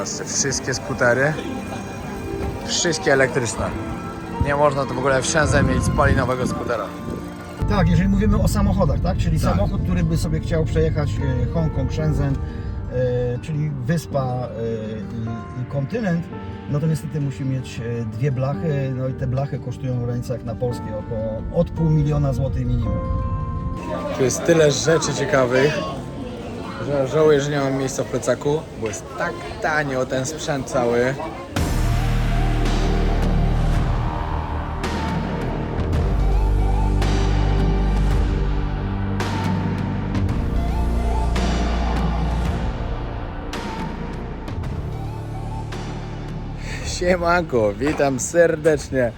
Patrzcie, wszystkie skutery, wszystkie elektryczne. Nie można tu w ogóle w Shenzhen mieć spalinowego skutera. Tak, jeżeli mówimy o samochodach, tak? Czyli Tak. samochód, który by sobie chciał przejechać e, Hongkong, Shenzhen, e, czyli wyspa e, i, i kontynent, no to niestety musi mieć dwie blachy, no i te blachy kosztują w granicach na polskie około od pół miliona złotych minimum. Tu jest tyle rzeczy ciekawych, że żałuję, że nie mam miejsca w plecaku, bo jest tak tanio ten sprzęt cały. Siemanko, witam serdecznie.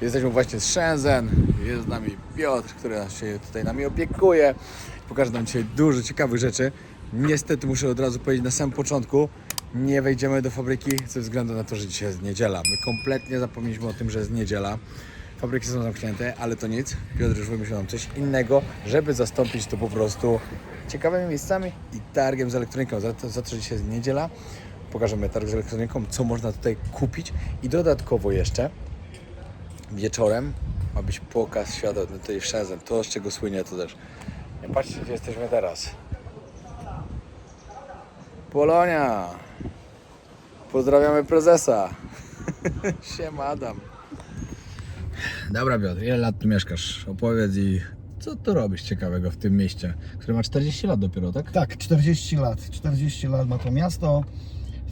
Jesteśmy właśnie z Shenzhen. Jest z nami Piotr, który się tutaj nami opiekuje. Pokażę nam dzisiaj dużo ciekawych rzeczy. Niestety muszę od razu powiedzieć na samym początku, nie wejdziemy do fabryki ze względu na to, że dzisiaj jest niedziela. My kompletnie zapomnieliśmy o tym, że jest niedziela. Fabryki są zamknięte, ale to nic. Piotr już wymyślił nam coś innego, żeby zastąpić to po prostu ciekawymi miejscami i targiem z elektroniką. Za to, za to że dzisiaj jest niedziela, pokażemy targ z elektroniką, co można tutaj kupić i dodatkowo jeszcze wieczorem ma być pokaz świata no tutaj Shenzhen. To z czego słynie to też. Patrzcie gdzie jesteśmy teraz. Polonia! Pozdrawiamy prezesa. Siema Adam. Dobra Piotr, ile lat tu mieszkasz? Opowiedz i co tu robisz ciekawego w tym mieście, które ma 40 lat dopiero, tak? Tak, 40 lat. 40 lat ma to miasto.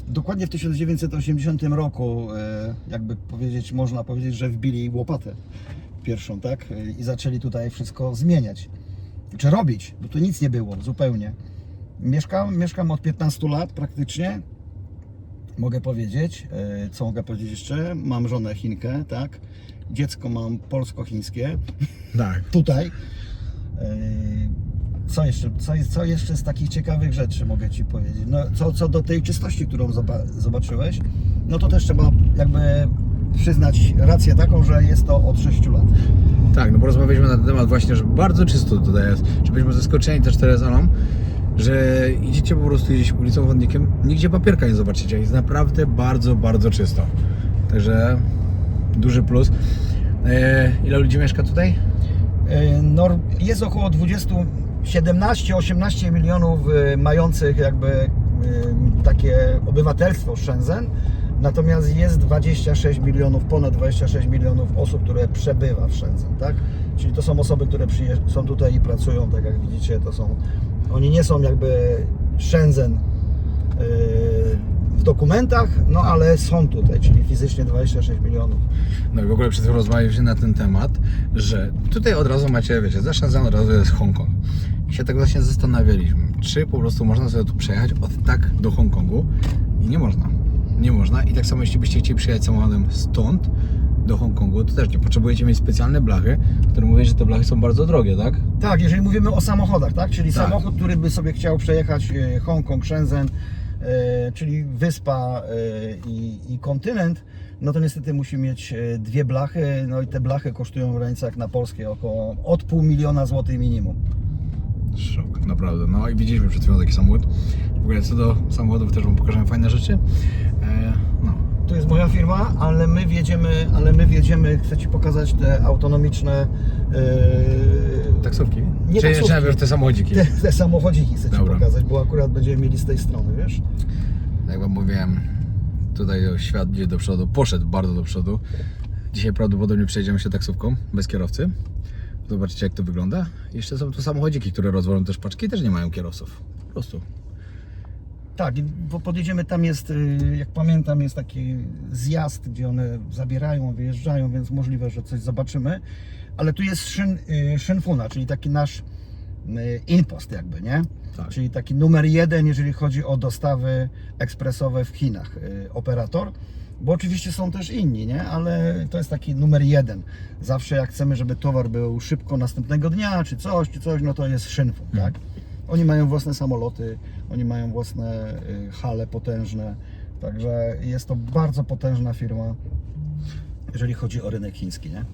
Dokładnie w 1980 roku, e, jakby powiedzieć, można powiedzieć, że wbili łopatę pierwszą, tak? E, I zaczęli tutaj wszystko zmieniać. Czy robić, bo tu nic nie było, zupełnie. Mieszkam, mieszkam od 15 lat praktycznie. Mogę powiedzieć, e, co mogę powiedzieć jeszcze? Mam żonę Chinkę, tak? Dziecko mam polsko-chińskie Tak. tutaj. Yy, Co jeszcze, co, co jeszcze z takich ciekawych rzeczy mogę Ci powiedzieć? No, co, co do tej czystości, którą zoba- zobaczyłeś, no to też trzeba jakby przyznać rację taką, że jest to od 6 lat. Tak, no bo rozmawialiśmy na ten temat właśnie, że bardzo czysto tutaj jest, że byliśmy zaskoczeni też Terezaną, że idziecie po prostu gdzieś ulicą chodnikiem, nigdzie papierka nie zobaczycie, jest naprawdę bardzo, bardzo czysto. Także duży plus. E, ile ludzi mieszka tutaj? Yy, No, jest około 20, 17-18 milionów yy, mających jakby yy, takie obywatelstwo Shenzhen, natomiast jest 26 milionów, ponad 26 milionów osób, które przebywa w Shenzhen, tak? Czyli to są osoby, które są tutaj i pracują, tak jak widzicie, to są, oni nie są jakby Shenzhen yy, w dokumentach, no ale są tutaj, czyli fizycznie 26 milionów. No i w ogóle przed chwilą rozmawialiśmy na ten temat, że tutaj od razu macie, wiecie, za Shenzhen od razu jest Hongkong. I się tak właśnie zastanawialiśmy, czy po prostu można sobie tu przejechać od tak do Hongkongu i nie można. Nie można i tak samo jeśli byście chcieli przyjechać samochodem stąd do Hongkongu, to też nie potrzebujecie mieć specjalne blachy, które mówię, że te blachy są bardzo drogie, tak? Tak, jeżeli mówimy o samochodach, tak? Czyli Tak. samochód, który by sobie chciał przejechać e, Hongkong, Shenzhen, e, czyli wyspa e, i, i kontynent, no to niestety musi mieć e, dwie blachy, no i te blachy kosztują w granicach na polskie około od pół miliona złotych minimum. Szok, naprawdę. No i widzieliśmy przed chwilą taki samochód. W ogóle co do samochodów też Wam pokażemy fajne rzeczy. E, moja firma, ale my wiedziemy, ale my wiedziemy, chcę Ci pokazać te autonomiczne e, taksówki? Nie Czy taksówki. najpierw te samochodziki? te, te samochodziki chcę Ci Dobra. pokazać, bo akurat będziemy mieli z tej strony, wiesz? Jak Wam mówiłem, tutaj świat idzie do przodu, poszedł bardzo do przodu. Dzisiaj prawdopodobnie przejdziemy się taksówką, bez kierowcy. Zobaczycie jak to wygląda. Jeszcze są tu samochodziki, które rozwolą też paczki, też nie mają kierowców. Po prostu. Tak, bo podjedziemy, tam jest, y, jak pamiętam, jest taki zjazd, gdzie one zabierają, wyjeżdżają, więc możliwe, że coś zobaczymy. Ale tu jest Shin, y, Shinfuna, czyli taki nasz y, impost jakby, nie? Tak. Czyli taki numer jeden, jeżeli chodzi o dostawy ekspresowe w Chinach, operator. Bo oczywiście są też inni, nie? Ale to jest taki numer jeden. Zawsze jak chcemy, żeby towar był szybko następnego dnia, czy coś, czy coś, no to jest Shinfun, tak? Oni mają własne samoloty, oni mają własne y, hale potężne, także jest to bardzo potężna firma, jeżeli chodzi o rynek chiński, nie?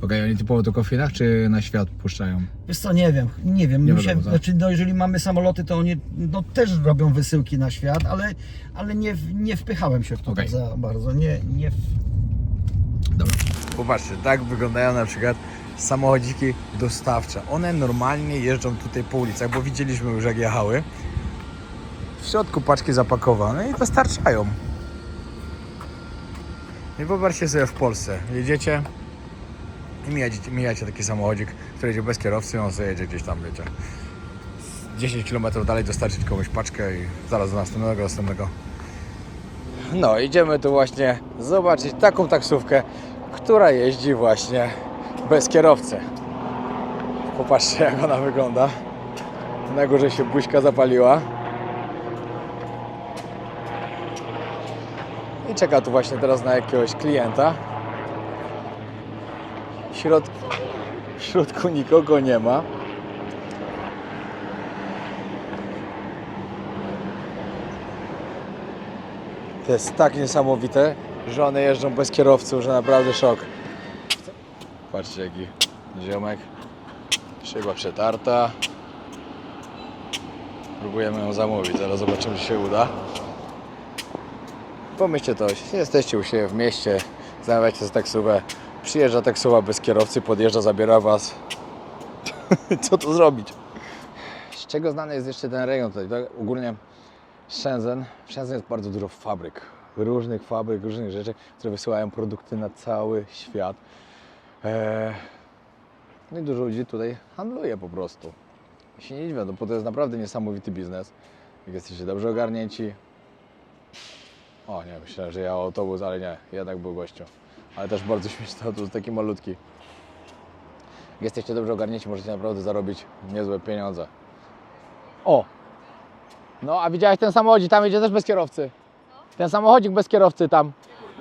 Okej, oni typowo tylko w Chinach, czy na świat puszczają? Wiesz co, nie wiem, nie wiem. Nie wiadomo, tak. znaczy, no, jeżeli mamy samoloty, to oni no, też robią wysyłki na świat, ale, ale nie, nie wpychałem się w to Okej. za bardzo. Nie, nie, w- Dobra. Popatrzcie, tak wyglądają na przykład samochodziki dostawcze. One normalnie jeżdżą tutaj po ulicach, bo widzieliśmy już jak jechały. W środku paczki zapakowane i dostarczają. I wyobraźcie sobie w Polsce. Jedziecie i mijacie, mijacie taki samochodzik, który jedzie bez kierowcy on sobie jedzie gdzieś tam, wiecie. 10 km dalej dostarczyć komuś paczkę i zaraz do następnego, następnego. No, idziemy tu właśnie zobaczyć taką taksówkę, która jeździ właśnie bez kierowcy. Popatrzcie jak ona wygląda. Na górze się buźka zapaliła. I czeka tu właśnie teraz na jakiegoś klienta. W środku, w środku nikogo nie ma. To jest tak niesamowite, że one jeżdżą bez kierowców, że naprawdę szok. Patrzcie jaki ziomek. Szyba przetarta. Próbujemy ją zamówić, zaraz zobaczymy czy się uda. Pomyślcie to, jesteście u siebie w mieście, zamawiacie sobie taksówę, przyjeżdża taksowa bez kierowcy, podjeżdża, zabiera was. Co tu zrobić? Z czego znany jest jeszcze ten rejon tutaj? Tak? Ogólnie Shenzhen. W Shenzhen jest bardzo dużo fabryk, różnych fabryk, różnych rzeczy, które wysyłają produkty na cały świat. Eee, no i dużo ludzi tutaj handluje po prostu. Się nie dziwię, no bo to jest naprawdę niesamowity biznes. Jak jesteście dobrze ogarnięci. O nie, myślałem, że ja autobus, ale nie, jednak był gościu. Ale też bardzo śmieszny autobus, taki malutki. Jak jesteście dobrze ogarnięci, możecie naprawdę zarobić niezłe pieniądze. O, no, a widziałeś ten samochodzik, tam jedzie też bez kierowcy. Ten samochodzik bez kierowcy tam.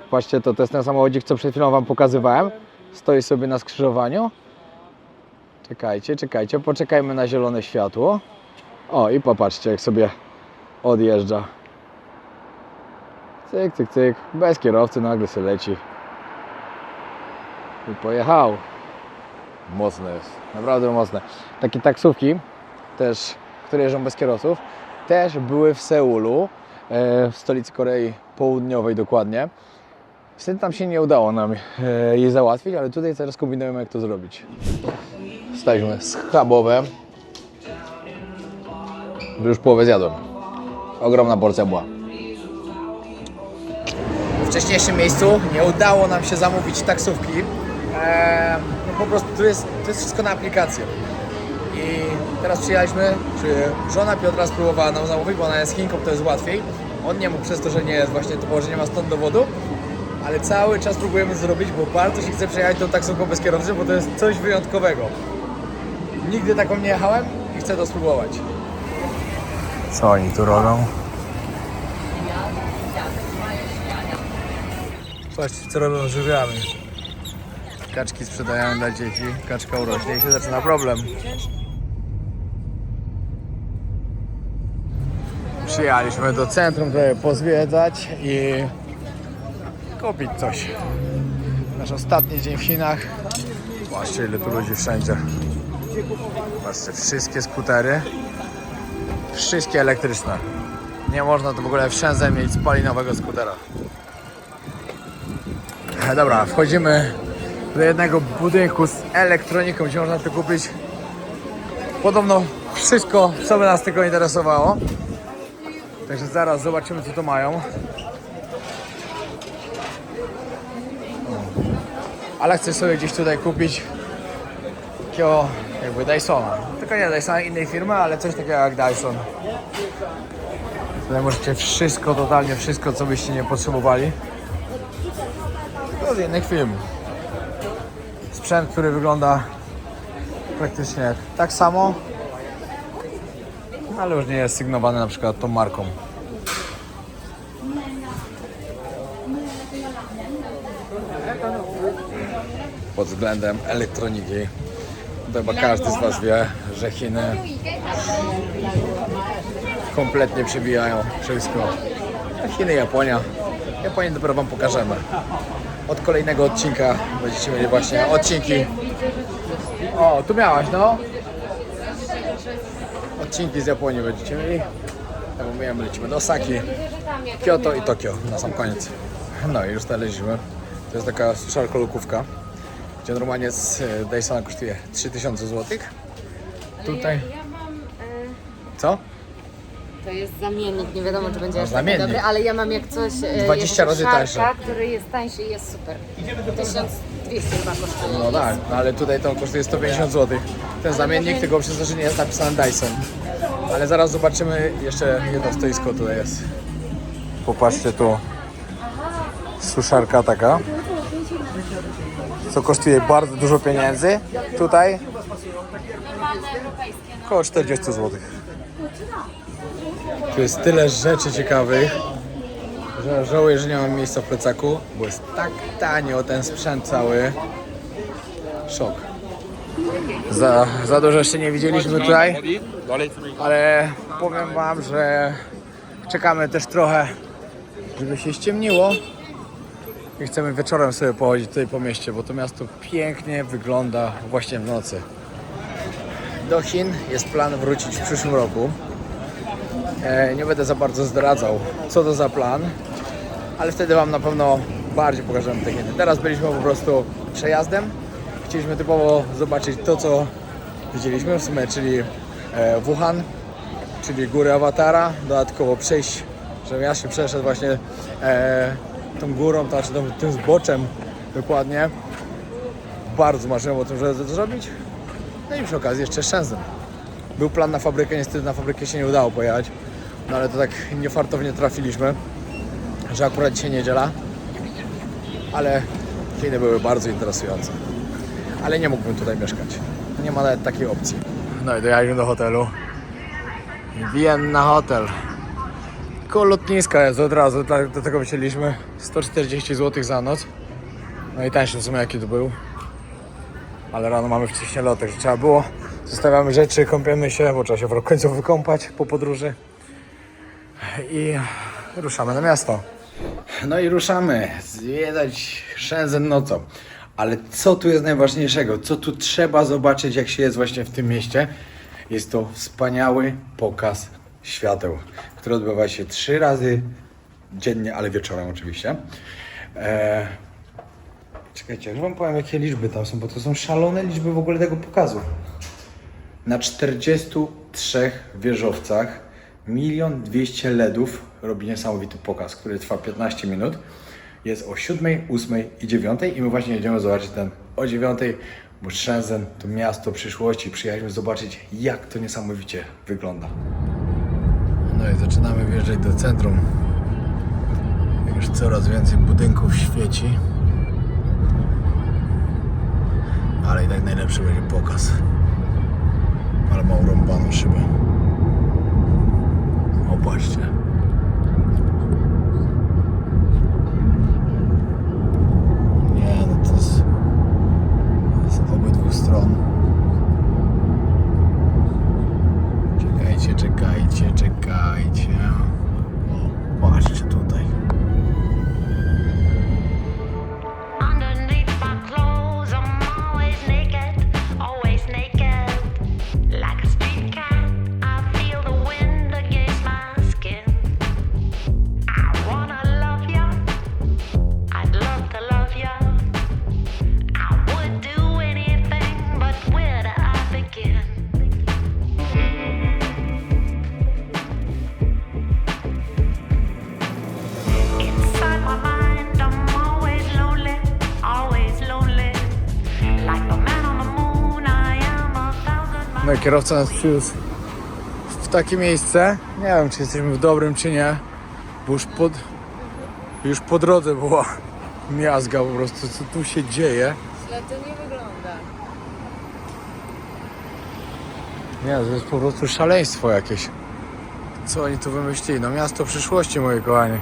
Właśnie to, to jest ten samochodzik, co przed chwilą Wam pokazywałem. Stoi sobie na skrzyżowaniu. Czekajcie, czekajcie, poczekajmy na zielone światło. O, i popatrzcie, jak sobie odjeżdża. Cyk, cyk, cyk, bez kierowcy nagle sobie leci. I pojechał. Mocne jest, naprawdę mocne. Takie taksówki też, które jeżdżą bez kierowców, też były w Seulu, e, w stolicy Korei Południowej dokładnie. Wtedy tam się nie udało nam e, je załatwić, ale tutaj teraz kombinujemy jak to zrobić. Staliśmy schabowe. Już połowę zjadłem. Ogromna porcja była. W wcześniejszym miejscu nie udało nam się zamówić taksówki. Eee, no po prostu to jest, to jest wszystko na aplikację. I teraz przyjechaliśmy, czy żona Piotra spróbowała nam zamówić, bo ona jest Chinką, to jest łatwiej. On nie mógł przez to, że nie jest właśnie typowo, że nie ma stąd dowodu. Ale cały czas próbujemy zrobić, bo bardzo się chce przejechać tą taksówką bez kierowcy, bo to jest coś wyjątkowego. Nigdy taką nie jechałem i chcę to spróbować. Co oni tu robią? Patrzcie, co robią z żółwiami. Kaczki sprzedają dla dzieci, kaczka urośnie i się zaczyna problem. Przyjechaliśmy do centrum, żeby pozwiedzać i kupić coś. Nasz ostatni dzień w Chinach. Patrzcie ile tu ludzi wszędzie. Patrzcie, wszystkie skutery. Wszystkie elektryczne. Nie można tu w ogóle w mieć spalinowego skutera. E, Dobra, wchodzimy do jednego budynku z elektroniką, gdzie można tu kupić podobno wszystko, co by nas tylko interesowało. Także zaraz zobaczymy, co tu mają. Ale chcę sobie gdzieś tutaj kupić takiego jakby Dysona. Tylko nie Dysona innej firmy, ale coś takiego jak Dyson. Tutaj możecie wszystko, totalnie wszystko, co byście nie potrzebowali. To z innych firm. Sprzęt, który wygląda praktycznie tak samo, ale już nie jest sygnowany na przykład tą marką. Pod względem elektroniki. Chyba każdy z Was wie, że Chiny kompletnie przebijają wszystko. Chiny, Japonia. Japonię dopiero Wam pokażemy. od kolejnego odcinka będziecie mieli właśnie odcinki. O, tu miałaś, no. Odcinki z Japonii będziecie mieli. Tak mówiłem, lecimy do Osaki, Kyoto i Tokio na sam koniec. No i już znaleźliśmy. To jest taka suszarka lukówka, gdzie normalnie z e, Dysona kosztuje 3000 zł. Tutaj, Ja, ja mam. E, co? to jest zamiennik, nie wiadomo czy będzie No, zamiennik. dobry, ale ja mam jak coś. E, 20 jak razy szarka, tańsze. który jest tańszy i jest super. 1200 chyba kosztuje. No tak, no ale tutaj to kosztuje 150 zł. Ten zamiennik tylko przez to, że nie jest napisany Dyson. Ale zaraz zobaczymy, jeszcze jedno stoisko tutaj jest. Popatrzcie tu. Suszarka taka. Co kosztuje bardzo dużo pieniędzy. Tutaj około 40 zł. Tu jest tyle rzeczy ciekawych, że żałuję, że nie mam miejsca w plecaku, bo jest tak tanio ten sprzęt cały. Szok. Za, za dużo jeszcze nie widzieliśmy tutaj, ale powiem Wam, że czekamy też trochę, żeby się ściemniło i chcemy wieczorem sobie pochodzić tutaj po mieście, bo to miasto pięknie wygląda właśnie w nocy. Do Chin jest plan wrócić w przyszłym roku. E, nie będę za bardzo zdradzał, co to za plan, ale wtedy Wam na pewno bardziej pokażemy te Chiny. Teraz byliśmy po prostu przejazdem. Chcieliśmy typowo zobaczyć to, co widzieliśmy w sumie, czyli e, Wuhan, czyli góry Awatara. Dodatkowo przejść, żebym ja się przeszedł właśnie e, tą górą, to znaczy tym, tym zboczem dokładnie. Bardzo marzyłem o tym, żeby to zrobić. No i przy okazji jeszcze Shenzhen. Był plan na fabrykę, niestety na fabrykę się nie udało pojechać. No ale to tak niefartownie trafiliśmy, że akurat dzisiaj niedziela. Ale Chiny były bardzo interesujące. Ale nie mógłbym tutaj mieszkać. Nie ma nawet takiej opcji. No i dojechaliśmy do hotelu. Vienna Hotel. Koło lotniska jest od razu, dla- do tego wsiedliśmy 140 zł za noc. No i tańszy w sumie jaki to był. Ale rano mamy wcześniej lotek, że trzeba było. Zostawiamy rzeczy, kąpiemy się, bo trzeba się w końcu wykąpać po podróży. I ruszamy na miasto. No i ruszamy. Zwiedzać Shenzhen nocą. Ale co tu jest najważniejszego? Co tu trzeba zobaczyć, jak się jest właśnie w tym mieście? Jest to wspaniały pokaz świateł, który odbywa się trzy razy dziennie, ale wieczorem oczywiście. Eee, czekajcie, już wam powiem, jakie liczby tam są, bo to są szalone liczby w ogóle tego pokazu. Na 43 wieżowcach milion dwieście LEDów robi niesamowity pokaz, który trwa 15 minut. Jest o 7, 8 i 9 i my właśnie jedziemy zobaczyć ten o 9, bo Shenzhen to miasto przyszłości. Przyjechaliśmy zobaczyć jak to niesamowicie wygląda. No i zaczynamy wjeżdżać do centrum. Już coraz więcej budynków świeci. Ale i tak najlepszy będzie pokaz. Ale ma urąbaną szybę. O, patrzcie. Nie, no to jest z obydwu stron. Czekajcie, czekajcie, czekajcie. O, kierowca nas przywiózł w takie miejsce. Nie wiem, czy jesteśmy w dobrym, czy nie. Bo już, pod, już po drodze była miazga po prostu, co tu się dzieje. Źle to nie wygląda. Nie, to jest po prostu szaleństwo jakieś. Co oni tu wymyślili? No miasto przyszłości, moi kochani.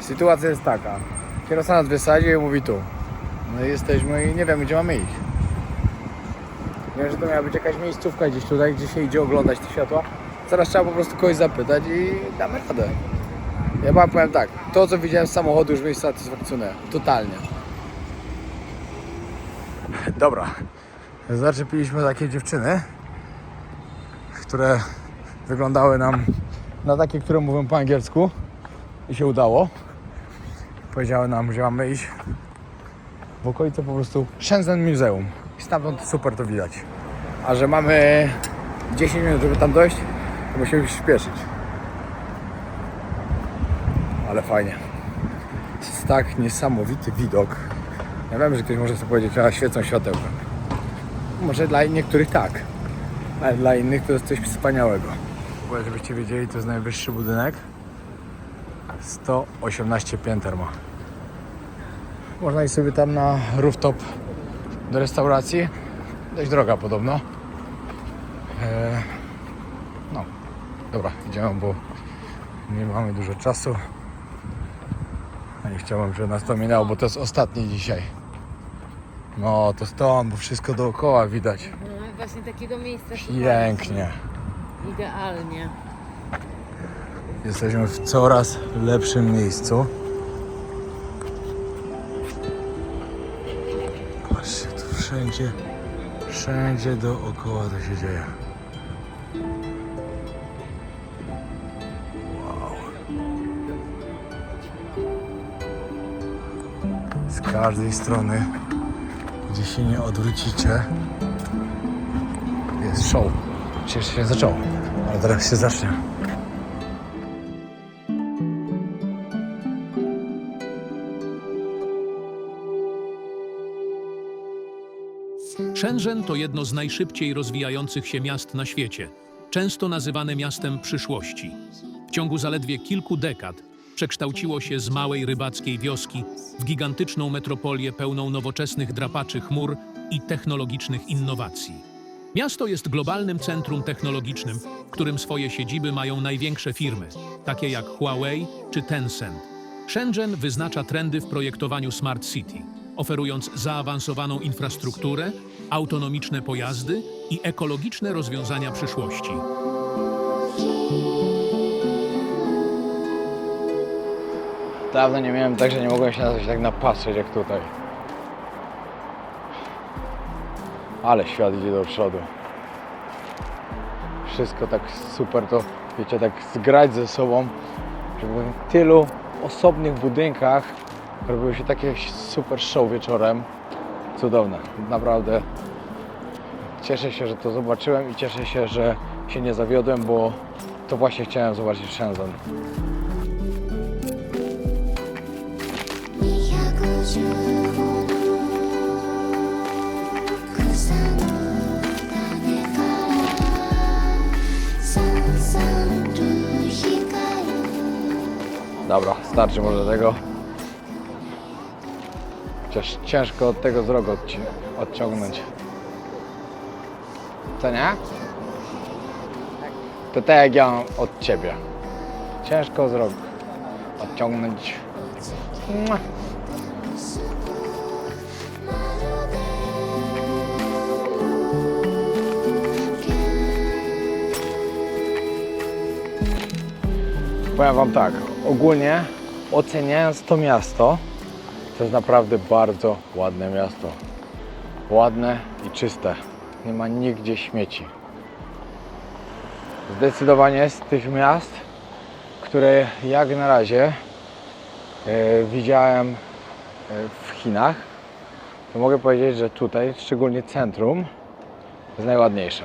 Sytuacja jest taka. Kierowca nas wysadził i mówi tu. No i jesteśmy i nie wiemy, gdzie mamy iść. Wiem, że to miała być jakaś miejscówka gdzieś tutaj, gdzie się idzie oglądać te światła. Teraz trzeba po prostu kogoś zapytać i damy radę. Ja wam powiem tak, to co widziałem z samochodu już mnie satysfakcjonuje. Totalnie. Dobra. Zaczepiliśmy takie dziewczyny, które wyglądały nam na takie, które mówią po angielsku i się udało. Powiedziały nam, że mamy iść w okolice po prostu Shenzhen Museum. I stamtąd super to widać. A że mamy 10 minut, żeby tam dojść, to musimy się śpieszyć. Ale fajnie. Jest tak niesamowity widok. Ja wiem, że ktoś może sobie powiedzieć, a świecą światełka. Może dla niektórych tak, ale dla innych to jest coś wspaniałego. Ogóle, żebyście wiedzieli, to jest najwyższy budynek. 118 pięter ma. Można iść sobie tam na rooftop do restauracji. Dość droga podobno. Eee, no, dobra, idziemy, bo nie mamy dużo czasu. A nie chciałbym, żeby nas to minęło, bo to jest ostatni dzisiaj. No, to stąd, bo wszystko dookoła widać. No, właśnie takiego miejsca Pięknie. Idealnie. Jesteśmy w coraz lepszym miejscu. Wszędzie, wszędzie dookoła to się dzieje. Wow. Z każdej strony, gdzie się nie odwrócicie, jest show. Przecież się zaczęło, ale teraz się zacznie. Shenzhen to jedno z najszybciej rozwijających się miast na świecie, często nazywane miastem przyszłości. W ciągu zaledwie kilku dekad przekształciło się z małej rybackiej wioski w gigantyczną metropolię pełną nowoczesnych drapaczy chmur i technologicznych innowacji. Miasto jest globalnym centrum technologicznym, w którym swoje siedziby mają największe firmy, takie jak Huawei czy Tencent. Shenzhen wyznacza trendy w projektowaniu Smart City, oferując zaawansowaną infrastrukturę, autonomiczne pojazdy i ekologiczne rozwiązania przyszłości. Dawno nie miałem tak, że nie mogłem się na coś tak napatrzeć jak tutaj. Ale świat idzie do przodu. Wszystko tak super to, wiecie, tak zgrać ze sobą, żeby w tylu osobnych budynkach Robiło się takie super show wieczorem. Cudowne, naprawdę. Cieszę się, że to zobaczyłem i cieszę się, że się nie zawiodłem, bo to właśnie chciałem zobaczyć Shenzhen. Dobra, starczy może tego. Chociaż ciężko od tego wzroku odci- odciągnąć. Co nie? To tak jak ja od ciebie. Ciężko wzrok odciągnąć. Mua. Powiem Wam tak, ogólnie oceniając to miasto, to jest naprawdę bardzo ładne miasto. Ładne i czyste. Nie ma nigdzie śmieci. Zdecydowanie z tych miast, które jak na razie e, widziałem e, w Chinach, to mogę powiedzieć, że tutaj, szczególnie centrum, jest najładniejsze.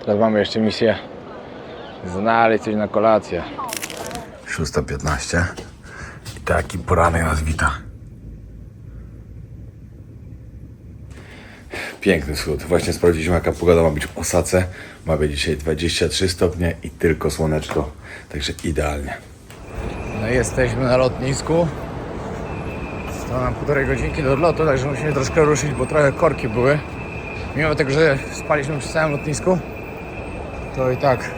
Teraz mamy jeszcze misję znaleźć coś na kolację. 6.15 i taki poranek nas wita. Piękny wschód. Właśnie sprawdziliśmy jaka pogoda ma być w Osace. Ma być dzisiaj 23 stopnie i tylko słoneczko. Także idealnie. No i jesteśmy na lotnisku. Zostało nam półtorej godzinki do odlotu, także musimy troszkę ruszyć, bo trochę korki były. Mimo tego, że spaliśmy przy całym lotnisku, to i tak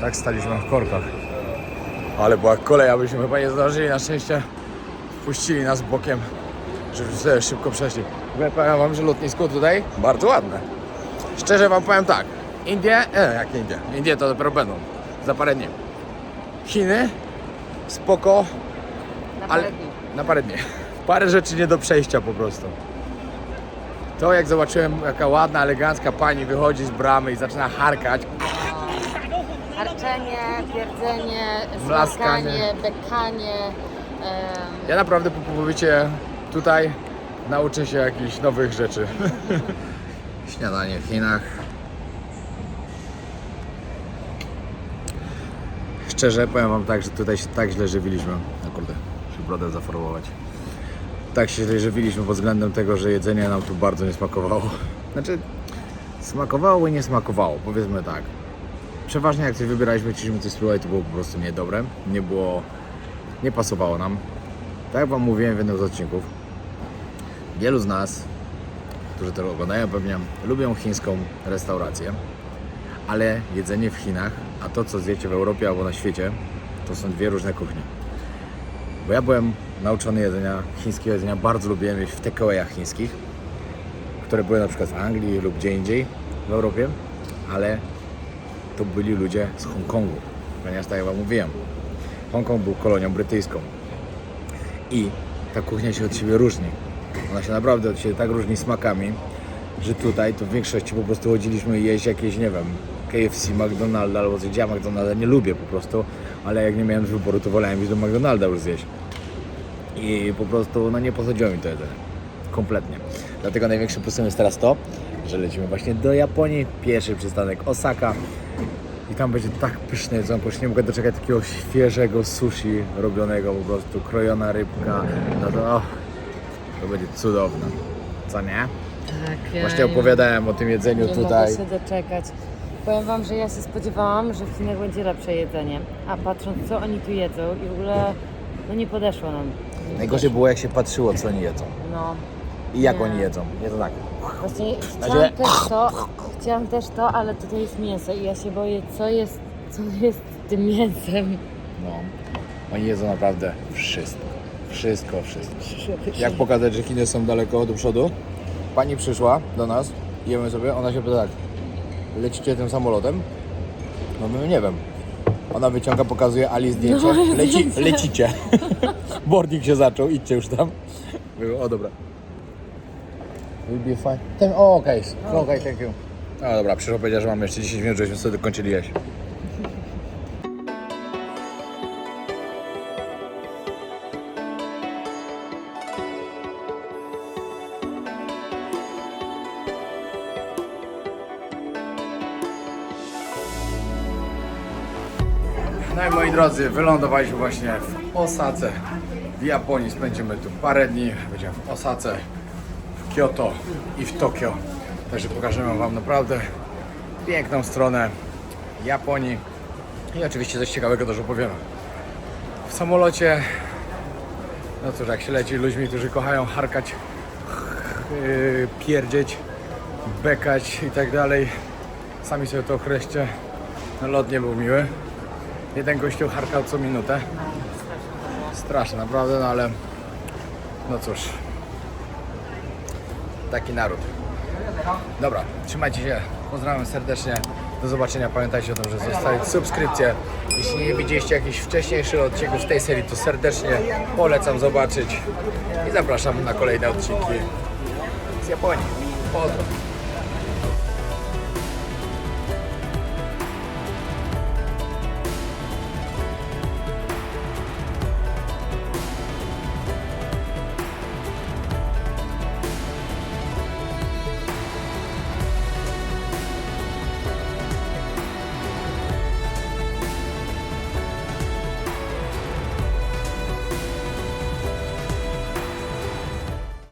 tak staliśmy w korkach. Ale była kolej, abyśmy chyba nie zdążyli. Na szczęście puścili nas bokiem, żeby sobie szybko przeszli. W ogóle powiem wam, że lotnisko tutaj bardzo ładne. Szczerze wam powiem tak. Indie, e, jak Indie? Indie to dopiero będą, za parę dni. Chiny, spoko, Na ale parę dni. na parę dni. Parę rzeczy nie do przejścia po prostu. To jak zobaczyłem, jaka ładna, elegancka pani wychodzi z bramy i zaczyna harkać, Harczenie, pierdzenie, Mlaskanie. złaskanie, bekanie. em, Ja naprawdę po pobycie tutaj nauczę się jakichś nowych rzeczy. Śniadanie w Chinach. Szczerze powiem Wam tak, że tutaj się tak źle żywiliśmy. No kurde, się brodę zaformować. Tak się źle żywiliśmy pod względem tego, że jedzenie nam tu bardzo nie smakowało. Znaczy, smakowało i nie smakowało, powiedzmy tak. Przeważnie jak coś wybieraliśmy, chcieliśmy coś spróbować, to było po prostu niedobre. Nie było, nie pasowało nam. Tak jak Wam mówiłem w jednym z odcinków, wielu z nas, którzy to oglądają pewnie, lubią chińską restaurację, ale jedzenie w Chinach, a to co zjecie w Europie albo na świecie, to są dwie różne kuchnie. Bo ja byłem nauczony jedzenia, chińskiego jedzenia, bardzo lubiłem jeść w takeawayach chińskich, które były na przykład w Anglii lub gdzie indziej w Europie, ale to byli ludzie z Hongkongu, ponieważ tak jak Wam mówiłem, Hongkong był kolonią brytyjską i ta kuchnia się od siebie różni. Ona się naprawdę od siebie tak różni smakami, że tutaj to w większości po prostu chodziliśmy jeść jakieś, nie wiem, KFC, McDonalda albo coś. Ja McDonalda nie lubię po prostu, ale jak nie miałem wyboru, to wolałem iść do McDonalda już zjeść. I po prostu, no nie pochodziło mi to jedzenie. Kompletnie. Dlatego największym plusem jest teraz to, że lecimy właśnie do Japonii. Pierwszy przystanek Osaka. I tam będzie tak pyszne jedzonko, już nie mogę doczekać takiego świeżego sushi robionego po prostu, krojona rybka, no to och, to będzie cudowne, co nie? Tak, Właśnie opowiadałem o tym jedzeniu nie tutaj. mogę się doczekać. Powiem Wam, że ja się spodziewałam, że w Chinach będzie lepsze jedzenie, a patrząc co oni tu jedzą i w ogóle no nie podeszło nam. Najgorzej było jak się patrzyło co oni jedzą No, i jak Nie. oni jedzą, to tak. właśnie chciałam też to, chciałam też to, ale tutaj jest mięso i ja się boję, co jest, co jest tym mięsem. No, oni jedzą naprawdę wszystko, wszystko, wszystko. Jak pokazać, że Chiny są daleko do przodu? Pani przyszła do nas, jemy sobie, ona się pyta tak, lecicie tym samolotem? No my nie wiem. Ona wyciąga, pokazuje Ali zdjęcie, No, Leci, lecicie. Boarding się zaczął, idźcie już tam. Mówię, o dobra. Will be fine. Ten, o, okej, okay. okej, thank you. No dobra, przyszła powiedziała, że mamy jeszcze 10 minut, żebyśmy sobie dokończyli jeść. No i moi drodzy, wylądowaliśmy właśnie w Osace. W Japonii spędzimy tu parę dni. Będziemy w Osace, Kyoto i w Tokio. Także pokażemy Wam naprawdę piękną stronę Japonii. I oczywiście coś ciekawego też opowiemy. W samolocie, no cóż, jak się leci ludźmi, którzy kochają harkać, yy, pierdzieć, bekać i tak dalej. Sami sobie to określcie. No, lot nie był miły. Jeden gościu harkał co minutę. Straszne naprawdę, no ale no cóż. Taki naród. Dobra, trzymajcie się. Pozdrawiam serdecznie. Do zobaczenia. Pamiętajcie o tym, że zostawić subskrypcję. Jeśli nie widzieliście jakichś wcześniejszych odcinków tej serii, to serdecznie polecam zobaczyć. I zapraszam na kolejne odcinki z Japonii. Pozdro.